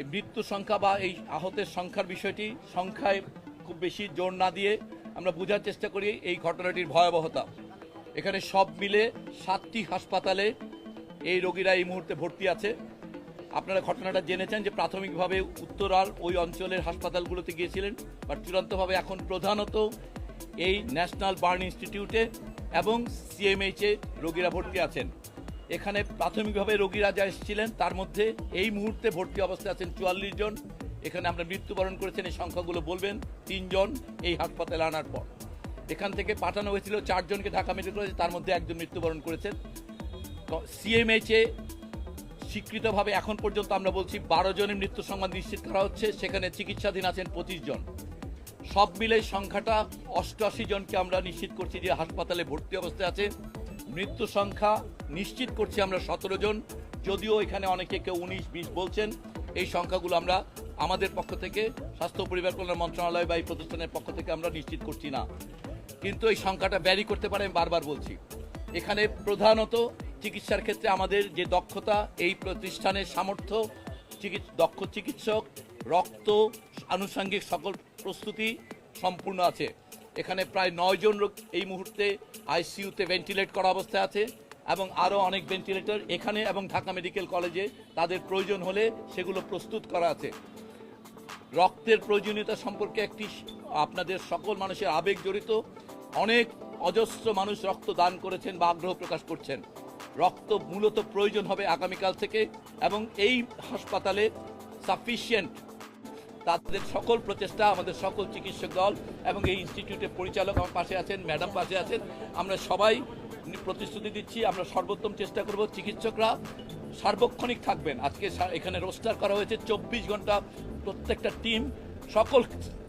এই মৃত্যু সংখ্যা বা এই আহতের সংখ্যার বিষয়টি সংখ্যায় খুব বেশি জোর না দিয়ে আমরা বোঝার চেষ্টা করি এই ঘটনাটির ভয়াবহতা। এখানে সব মিলে সাতটি হাসপাতালে এই রোগীরা এই মুহূর্তে ভর্তি আছে। আপনারা ঘটনাটা জেনেছেন যে প্রাথমিকভাবে উত্তরার ওই অঞ্চলের হাসপাতালগুলোতে গিয়েছিলেন, বা চূড়ান্তভাবে এখন প্রধানত এই ন্যাশনাল বার্ন ইনস্টিটিউটে এবং সিএমএইচে রোগীরা ভর্তি আছেন। এখানে প্রাথমিকভাবে রোগীরা যা এসেছিলেন। তার মধ্যে এই মুহূর্তে ভর্তি অবস্থায় আছেন চুয়াল্লিশ জন। এখানে আমরা মৃত্যুবরণ করেছেন, এই সংখ্যাগুলো বলবেন তিনজন এই হাসপাতালে আনার পর। এখান থেকে পাঠানো হয়েছিল চারজনকে ঢাকা মেডিকেল কলেজে, তার মধ্যে একজন মৃত্যুবরণ করেছেন। সিএমএইচে স্বীকৃতভাবে এখন পর্যন্ত আমরা বলছি বারো জনের মৃত্যু সংবাদ নিশ্চিত করা হচ্ছে, সেখানে চিকিৎসাধীন আছেন পঁচিশ জন। সব মিলে সংখ্যাটা অষ্টআশি জনকে আমরা নিশ্চিত করছি যে হাসপাতালে ভর্তি অবস্থায় আছে। মৃত্যু সংখ্যা নিশ্চিত করছি আমরা সতেরো জন। যদিও এখানে অনেকে কেউ উনিশ, বিশ বলছেন। এই সংখ্যাগুলো আমরা আমাদের পক্ষ থেকে, স্বাস্থ্য পরিবার কল্যাণ মন্ত্রণালয় বা এই প্রতিষ্ঠানের পক্ষ থেকে আমরা নিশ্চিত করছি না। কিন্তু এই সংখ্যাটা ব্যারি করতে পারে, আমি বারবার বলছি। এখানে প্রধানত চিকিৎসার ক্ষেত্রে আমাদের যে দক্ষতা, এই প্রতিষ্ঠানের সামর্থ্য দক্ষ চিকিৎসক, রক্ত, আনুষঙ্গিক সকল প্রস্তুতি সম্পূর্ণ আছে। এখানে প্রায় নয় জন রোগ এই মুহূর্তে আইসিইউতে ভেন্টিলেট করা অবস্থায় আছে এবং আরও অনেক ভেন্টিলেটর এখানে এবং ঢাকা মেডিকেল কলেজে তাদের প্রয়োজন হলে সেগুলো প্রস্তুত করা আছে। রক্তের প্রয়োজনীয়তা সম্পর্কে একটি আপনাদের সকল মানুষের আবেগ জড়িত। অনেক অজস্র মানুষ রক্ত দান করেছেন বা আগ্রহ প্রকাশ করছেন। রক্ত মূলত প্রয়োজন হবে আগামীকাল থেকে এবং এই হাসপাতালে সাফিসিয়েন্ট তাদের সকল প্রচেষ্টা, আমাদের সকল চিকিৎসক দল এবং এই ইনস্টিটিউটের পরিচালক আমার পাশে আছেন ম্যাডাম পাশে আছেন। আমরা সবাই প্রতিশ্রুতি দিচ্ছি, আমরা সর্বোত্তম চেষ্টা করব চিকিৎসকরা সার্বক্ষণিক থাকবেন। আজকে এখানে রোস্টার করা হয়েছে চব্বিশ ঘণ্টা প্রত্যেকটা টিম সকল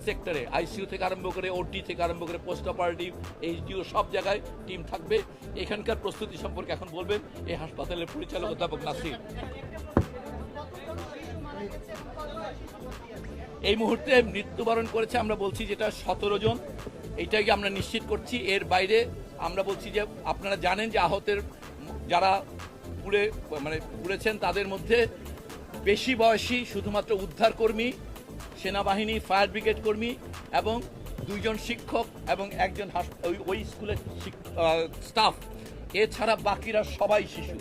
সেক্টরে আইসিইউ থেকে আরম্ভ করে ওটি থেকে আরম্ভ করে পোস্ট অপারেটিভ এইচডিও সব জায়গায় টিম থাকবে। এখানকার প্রস্তুতি সম্পর্কে এখন বলবেন, এই হাসপাতালের পরিচালক অধ্যাপক নাসির। এই মুহূর্তে মৃত্যুবরণ করেছে, আমরা বলছি যেটা সতেরো জন। এইটাকে আমরা নিশ্চিত করছি। এর বাইরে আমরা বলছি যে আপনারা জানেন যে আহতের যারা পুড়ে মানে পুড়েছেন তাদের মধ্যে বেশি বয়সী শুধুমাত্র উদ্ধারকর্মী সেনাবাহিনী, ফায়ার ব্রিগেড কর্মী এবং দুইজন শিক্ষক এবং একজন ওই স্কুলের স্টাফ। এছাড়া বাকিরা সবাই শিশু।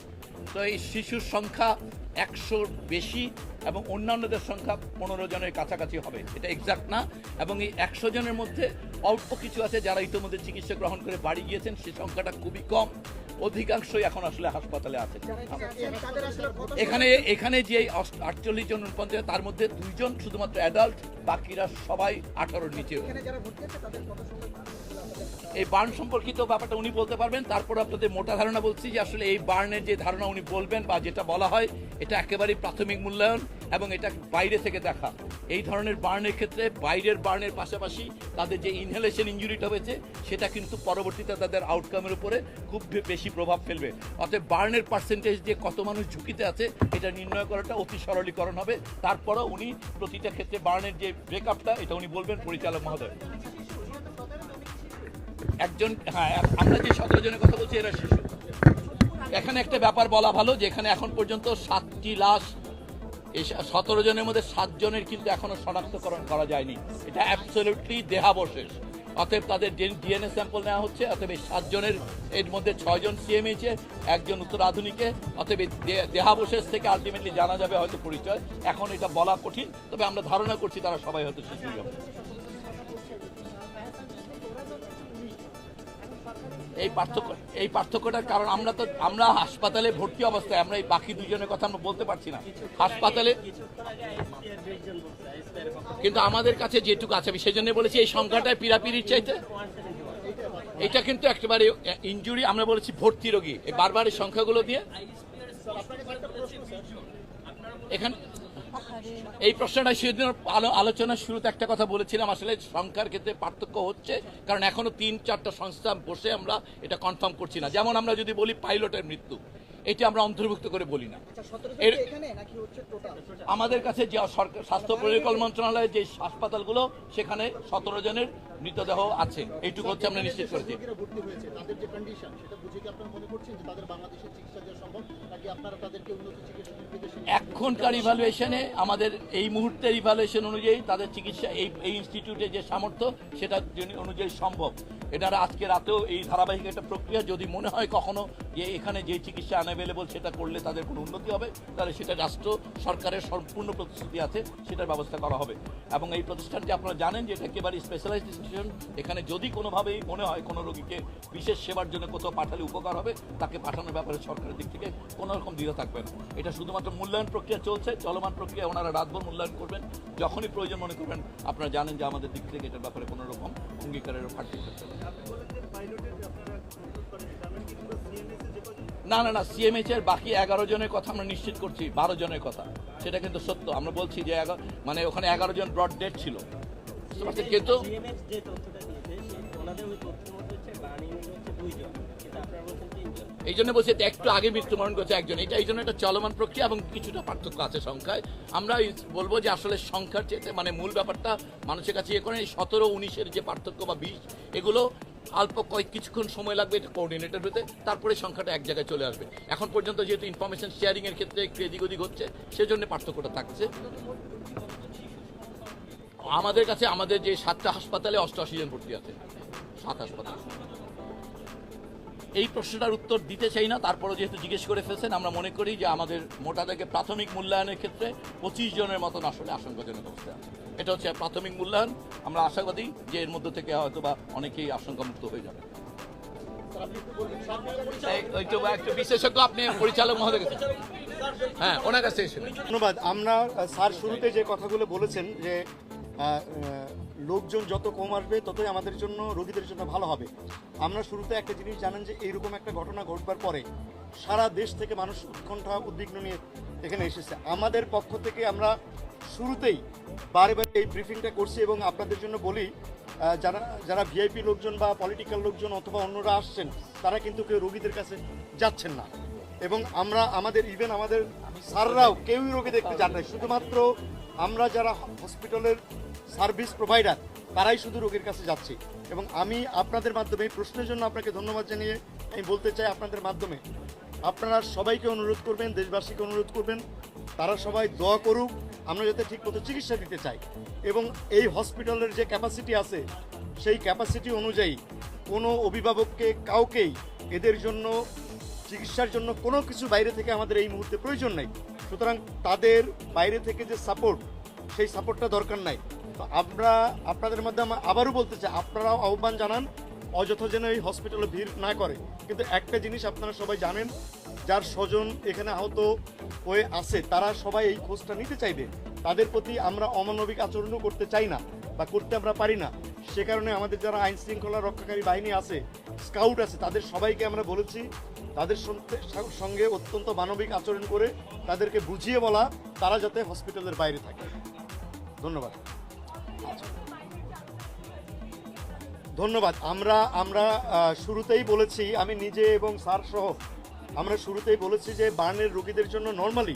তো এই শিশুর সংখ্যা একশোর বেশি এবং অন্যান্যদের সংখ্যা পনেরো জনের কাছাকাছি হবে। এটা এক্সাক্ট না। এবং এই একশো জনের মধ্যে অল্প কিছু আছে যারা ইতিমধ্যে চিকিৎসা গ্রহণ করে বাড়ি গিয়েছেন, সে সংখ্যাটা খুবই কম। অধিকাংশই এখন আসলে হাসপাতালে আছে। এখানে এখানে যে আটচল্লিশ জন পঞ্চায়েত তার মধ্যে দুইজন শুধুমাত্র অ্যাডাল্ট বাকিরা সবাই আঠারোর নিচে। এই বার্ন সম্পর্কিত ব্যাপারটা উনি বলতে পারবেন। তারপর আপনাদের মোটা ধারণা বলছি যে আসলে এই বার্নের যে ধারণা উনি বলবেন বা যেটা বলা হয়, এটা একেবারেই প্রাথমিক মূল্যায়ন এবং এটা বাইরে থেকে দেখা। এই ধরনের বার্নের ক্ষেত্রে বাইরের বার্নের পাশাপাশি তাদের যে ইনহেলেশন ইঞ্জুরিটা হয়েছে, সেটা কিন্তু পরবর্তীতে তাদের আউটকামের উপরে খুব বেশি প্রভাব ফেলবে। অতএব বার্নের পার্সেন্টেজ যে কত মানুষ ঝুঁকিতে আছে, এটা নির্ণয় করাটা অতি সরলীকরণ হবে। তারপরও উনি প্রতিটা ক্ষেত্রে বার্নের যে ব্রেকআপটা এটা উনি বলবেন পরিচালক মহোদয়। একজন হ্যাঁ আমরা যে সতেরো জনের কথা বলছি, এরা শিশু। এখানে একটা ব্যাপার বলা ভালো যে এখানে এখন পর্যন্ত সাতটি লাশ, এই সতেরো জনের মধ্যে সাতজনের কিন্তু এখনও শনাক্তকরণ করা যায়নি। এটা অ্যাবসলিউটলি দেহাবশেষ। অতএব তাদের ডিএনএ স্যাম্পল নেওয়া হচ্ছে, অতএব এই সাতজনের এর মধ্যে ছয়জন সিএমএইচে একজন উত্তর আধুনিকে, অতএব দেহাবশেষ থেকে আলটিমেটলি জানা যাবে হয়তো পরিচয়। এখন এটা বলা কঠিন, তবে আমরা ধারণা করছি তারা সবাই হয়তো শিশু এই পার্থক্য, এই পার্থক্যটার কারণ আমরা তো, আমরা হাসপাতালে ভর্তি অবস্থায়, আমরা এই বাকি দুজনের কথা আমরা বলতে পারছি না। হাসপাতালে কিন্তু আমাদের কাছে যেটুকু আছে, আমি সেই জন্য বলেছি, এই সংখ্যাটায় পিরাপিরির চাইতে। এটা কিন্তু একেবারে ইনজুরি আমরা বলেছি ভর্তি রোগী। বারবার এই সংখ্যাগুলো দিয়ে এখানে এই প্রশ্নটা সেদিন আলো- আলোচনার শুরুতে একটা কথা বলেছিলাম আসলে সংখ্যার ক্ষেত্রে পার্থক্য হচ্ছে কারণ এখনও তিন চারটা সংস্থা বসে আমরা এটা কনফার্ম করছি না। যেমন আমরা যদি বলি পাইলটের মৃত্যু এটা আমরা অন্তর্ভুক্ত করে বলি না। আমাদের কাছে যে সরকার স্বাস্থ্য পরিকল্পনা মন্ত্রণালয়ের যে হাসপাতালগুলো সেখানে সতেরো জনের মৃতদেহ আছে। এইটুকু হচ্ছে আমরা নিশ্চিত করেছি। রোগীরা ভর্তি হয়েছে তাদের যে কন্ডিশন সেটা বুঝে কি আপনারা মনে করছেন যে তাদের বাংলাদেশে চিকিৎসা দেওয়া সম্ভব নাকি আপনারা তাদেরকে উন্নত চিকিৎসা বিদেশে নিয়ে এখনকার ইভ্যালুয়েশনে আমাদের এই মুহূর্তের ইভ্যালুয়েশন অনুযায়ী তাদের চিকিৎসা, এই এই ইনস্টিটিউটে যে সামর্থ্য, সেটা অনুযায়ী সম্ভব। এটা আজকে রাতেও এই ধারাবাহিক একটা প্রক্রিয়া, যদি মনে হয় কখনো যে এখানে যে চিকিৎসা আনঅ্যাভেলেবল সেটা করলে তাদের কোনো উন্নতি হবে, তাহলে সেটা রাষ্ট্র সরকারের সম্পূর্ণ প্রতিশ্রুতি আছে, সেটার ব্যবস্থা করা হবে। এবং এই প্রতিষ্ঠানটি আপনারা জানেন যে এটা একেবারে স্পেশালাইজড ইনস্টিটিউশন এখানে যদি কোনোভাবেই মনে হয় কোনো রোগীকে বিশেষ সেবার জন্য কোথাও পাঠালে উপকার হবে, তাকে পাঠানোর ব্যাপারে সরকারের দিক থেকে কোনো রকম দ্বিধা থাকবে না। এটা শুধুমাত্র মূল্যায়ন প্রক্রিয়া চলছে, চলমান প্রক্রিয়া ওনারা রাতভর মূল্যায়ন করবেন, যখনই প্রয়োজন মনে করবেন, আপনারা জানেন যে আমাদের দিক থেকে এটার ব্যাপারে কোনো রকম অঙ্গীকারের ঘাটতি থাকছে না। না না সিএমএইচ এর বাকি এগারো জনের কথা আমরা নিশ্চিত করছি বারো জনের কথা। সেটা কিন্তু সত্য। আমরা বলছি যে মানে ওখানে এগারো জন ব্রড ডেট ছিল। কিন্তু দুইজন। কিন্তু এই জন্য বলছি এটা একটু আগে মৃত্যুবরণ করছে একজন। এটা এই জন্য একটা চলমান প্রক্রিয়া এবং কিছুটা পার্থক্য আছে সংখ্যায়। আমরা বলব যে আসলে সংখ্যার চেয়ে মানে মূল ব্যাপারটা মানুষের কাছে ইয়ে করেন এই সতেরো উনিশের যে পার্থক্য বা বিশ এগুলো অল্প কয়েক কিছুক্ষণ সময় লাগবে এটা কোঅর্ডিনেটর হতে, তারপরে সংখ্যাটা এক জায়গায় চলে আসবে। এখন পর্যন্ত যেহেতু ইনফরমেশন শেয়ারিং এর ক্ষেত্রে একটু এদিক ওদিক হচ্ছে, সেজন্য পার্থক্যটা থাকছে। আমাদের কাছে আমাদের যে সাতটা হাসপাতালে অষ্টআশি জন ভর্তি আছে, সাত হাসপাতাল। এই প্রশ্নটার উত্তর দিতে চাই না তারপরে যেহেতু জিজ্ঞেস করে ফেলছেন, আমরা মনে করি যে আমাদের মোটা দাগে প্রাথমিক মূল্যায়নের ক্ষেত্রে পঁচিশ জনের মতন আসলে আশঙ্কাজনক অবস্থা এটা হচ্ছে প্রাথমিক মূল্যায়ন। আমরা আশাবাদী যে এর মধ্যে থেকে হয়তো বা অনেকেই আশঙ্কামুক্ত হয়ে যাবে। বিশেষজ্ঞ আপনি পরিচালক হ্যাঁ ওনার কাছে। ধন্যবাদ। আমরা স্যার শুরুতে যে কথাগুলো বলেছেন যে লোকজন যত কম আসবে ততই আমাদের জন্য রোগীদের জন্য ভালো হবে। আমরা শুরুতে একটা জিনিস জানেন যে এইরকম একটা ঘটনা ঘটবার পরে সারা দেশ থেকে মানুষ উৎকণ্ঠা উদ্বিগ্ন নিয়ে এখানে এসেছে। আমাদের পক্ষ থেকে আমরা শুরুতেই বারে বারে এই ব্রিফিংটা করছি এবং আপনাদের জন্য বলি যারা যারা ভিআইপি লোকজন বা পলিটিক্যাল লোকজন অথবা অন্যরা আসছেন তারা কিন্তু কেউ রোগীদের কাছে যাচ্ছেন না। এবং আমরা আমাদের ইভেন আমাদের স্যাররাও কেউই রোগী দেখতে যান নাই। শুধুমাত্র আমরা যারা হসপিটালের সার্ভিস প্রোভাইডার, তারাই শুধু রোগীর কাছে যাচ্ছে। এবং আমি আপনাদের মাধ্যমে, এই প্রশ্নের জন্য আপনাকে ধন্যবাদ জানিয়ে আমি বলতে চাই আপনাদের মাধ্যমে, আপনারা সবাইকে অনুরোধ করবেন, দেশবাসীকে অনুরোধ করবেন, তারা সবাই দোয়া করুক, আমরা যাতে ঠিক মতো চিকিৎসা দিতে চাই। এবং এই হসপিটালের যে ক্যাপাসিটি আছে, সেই ক্যাপাসিটি অনুযায়ী কোনো অভিভাবককে, কাউকেই এদের জন্য, চিকিৎসার জন্য কোনো কিছু বাইরে থেকে আমাদের এই মুহূর্তে প্রয়োজন নেই। সুতরাং তাদের বাইরে থেকে যে সাপোর্ট, সেই সাপোর্টটা দরকার নাই। তো আমরা আপনাদের মাধ্যমে আবারও বলতে চাই, আপনারাও আহ্বান জানান, অযথা যেন এই হসপিটালে ভিড় না করে। কিন্তু একটা জিনিস আপনারা সবাই জানেন, যার স্বজন এখানে আহত হয়ে আছে, তারা সবাই এই খোঁজটা নিতে চাইবে। তাদের প্রতি আমরা অমানবিক আচরণও করতে চাই না বা করতে আমরা পারি না। সে কারণে আমাদের যারা আইন শৃঙ্খলা রক্ষাকারী বাহিনী আছে স্কাউট আছে, তাদের সবাইকে আমরা বলেছি, তাদের সঙ্গে অত্যন্ত মানবিক আচরণ করে তাদেরকে বুঝিয়ে বলা, তারা যাতে হসপিটালের বাইরে থাকে। ধন্যবাদ। ধন্যবাদ। আমরা আমরা শুরুতেই বলেছি, আমি নিজে এবং স্যার সহ, আমরা শুরুতেই বলেছি যে বার্নের রোগীদের জন্য নর্মালি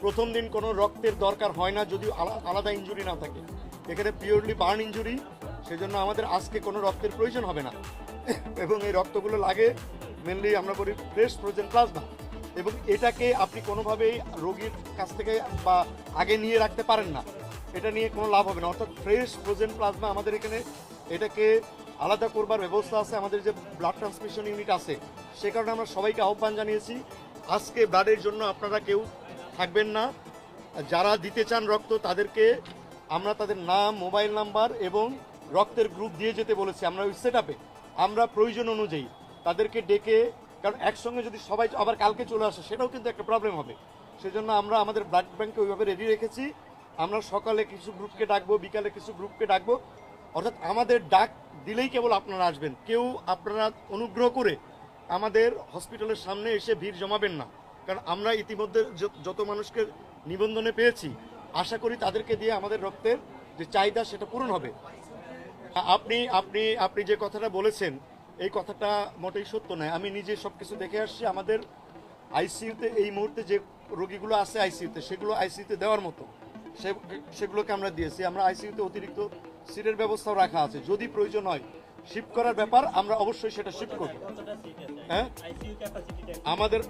প্রথম দিন কোনো রক্তের দরকার হয় না যদি আলা- আলাদা ইনজুরি না থাকে। এখানে পিওরলি বার্ন ইনজুরি সেজন্য আমাদের আজকে কোনো রক্তের প্রয়োজন হবে না। এবং এই রক্তগুলো লাগে মেনলি আমরা করি ফ্রেশ ফ্রোজেন প্লাজমা এবং এটাকে আপনি কোনোভাবেই রোগীর কাছ থেকে বা আগে নিয়ে রাখতে পারেন না। এটা নিয়ে কোনো লাভ হবে না। অর্থাৎ ফ্রেশ ফ্রোজেন প্লাজমা আমাদের এখানে এটাকে আলাদা করবার ব্যবস্থা আছে, আমাদের যে ব্লাড ট্রান্সমিশন ইউনিট আছে, সে কারণে আমরা সবাইকে আহ্বান জানিয়েছি। আজকে ব্লাডের জন্য আপনারা কেউ থাকবেন না। যারা দিতে চান রক্ত, তাদেরকে আমরা তাদের নাম, মোবাইল নাম্বার এবং রক্তের গ্রুপ দিয়ে যেতে বলেছি। আমরা ওই সেট আমরা প্রয়োজন অনুযায়ী তাদেরকে ডেকে, কারণ একসঙ্গে যদি সবাই আবার কালকে চলে আসে, সেটাও কিন্তু একটা প্রবলেম হবে। সেজন্য আমরা আমাদের ব্লাড ব্যাংকে ওইভাবে রেডি রেখেছি। আমরা সকালে কিছু গ্রুপকে ডাকবো, বিকালে কিছু গ্রুপকে ডাকবো। অর্থাৎ আমাদের ডাক দিলেই কেবল আপনারা আসবেন। কেউ আপনারা অনুগ্রহ করে আমাদের হসপিটালের সামনে এসে ভিড় জমাবেন না। কারণ আমরা ইতিমধ্যে যত মানুষকে নিবন্ধনে পেয়েছি, আশা করি তাদেরকে দিয়ে আমাদের রক্তের যে চাহিদা সেটা পূরণ হবে। আপনি আপনি আপনি যে কথাটা বলেছেন, এই কথাটা মোটেই সত্য নয়। আমি নিজে সব কিছু দেখে আসছি, আমাদের আইসিইউতে এই মুহূর্তে যে রোগীগুলো আছে আইসিইউতে, সেগুলো আইসিইউতে দেওয়ার মতো। সেগুলোকে আমরা দিয়েছি। আমরা আইসিইউতে অতিরিক্ত সিটের ব্যবস্থাও রাখা আছে। যদি প্রয়োজন হয় শিফট করার ব্যাপার আমরা অবশ্যই সেটা শিফট করব। হ্যাঁ? আমাদের